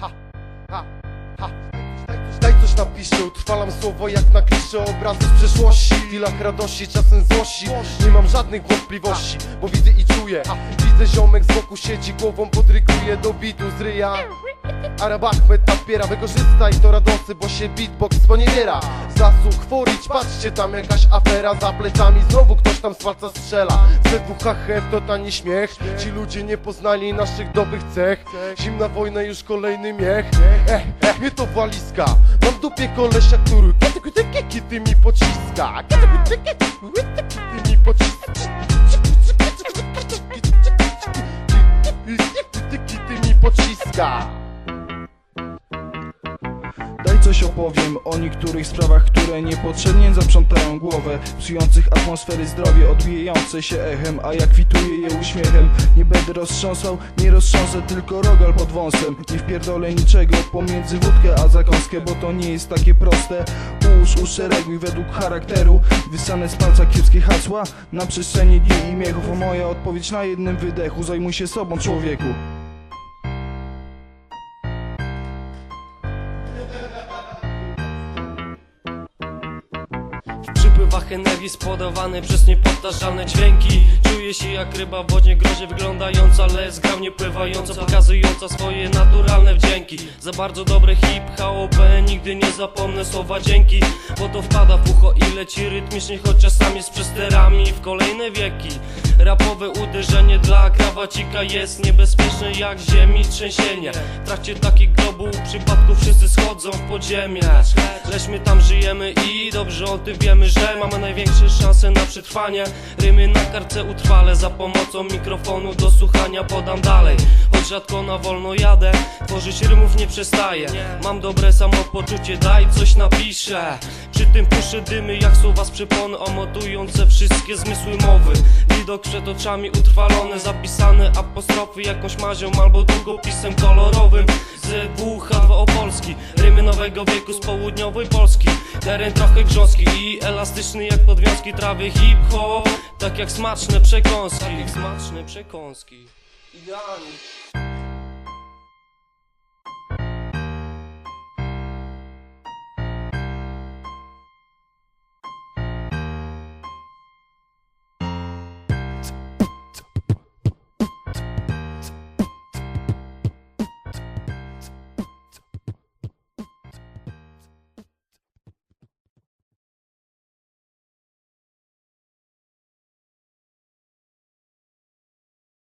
Ha, ha, ha. Daj coś, napiszę, utrwalam słowo jak na klisze Obrazy z przeszłości, chwilach radości, czasem złości. Nie mam żadnych wątpliwości, bo widzę i czuję. Widzę ziomek z boku siedzi, głową podryguje do bitu z ryja Arab Ahmed napiera, wykorzystaj to radosy, bo się beatbox sponiewiera Zasłuch chworić, patrzcie tam jakaś afera Za plecami. Znowu ktoś tam z palca strzela. Ze dwóch HF to tani śmiech. Ci ludzie nie poznali naszych dobrych cech. Zimna wojna już kolejny miech. Eh, eh, mnie to walizka. Mam w dupie kolesia, który Kiedy, mi pociska. Kiedy, mi pociska. Kiedy mi pociska coś opowiem o niektórych sprawach, które niepotrzebnie zaprzątają głowę Psujących atmosfery zdrowie, odbijające się echem A ja kwituję je uśmiechem. Nie będę roztrząsał, nie roztrząsę tylko rogal pod wąsem. Nie wpierdolę niczego pomiędzy wódkę a zakąskę Bo to nie jest takie proste. Ułóż, uszereguj według charakteru Wysane z palca kiepskie hasła. Na przestrzeni dni i miechów A moja odpowiedź na jednym wydechu. Zajmuj się sobą człowieku przypływach energii przez niepowtarzalne dźwięki. Czuję się jak ryba w wodzie grozie wyglądająca Ale zgrabnie pływająca, pokazująca swoje naturalne wdzięki. Za bardzo dobre hip HOP, nigdy nie zapomnę słowa dzięki Bo to wpada w ucho i leci rytmicznie Choć czasami z przesterami w kolejne wieki Rapowe uderzenie dla krawacika jest niebezpieczne jak ziemi trzęsienie. W trakcie takich grobu przypadków wszyscy schodzą w podziemie. Lecz my tam żyjemy i dobrze o tym wiemy, że mamy największe szanse na przetrwanie. Rymy na kartce utrwale za pomocą mikrofonu do słuchania podam dalej. Choć rzadko na wolno jadę, tworzyć rymów nie przestaję Mam dobre samopoczucie, daj coś napiszę. Przy tym puszę dymy jak słowa z przepony omotujące wszystkie zmysły mowy. Widok przed oczami utrwalone, zapisane apostrofy jakąś mazią albo długopisem kolorowym. Z WH2 Opolski, rymy nowego wieku z południowej Polski. Teren trochę grząski i elastyczny jak podwiązki trawy hip-hop. Tak jak smaczne przekąski. Tak jak smaczne przekąski. Idealnie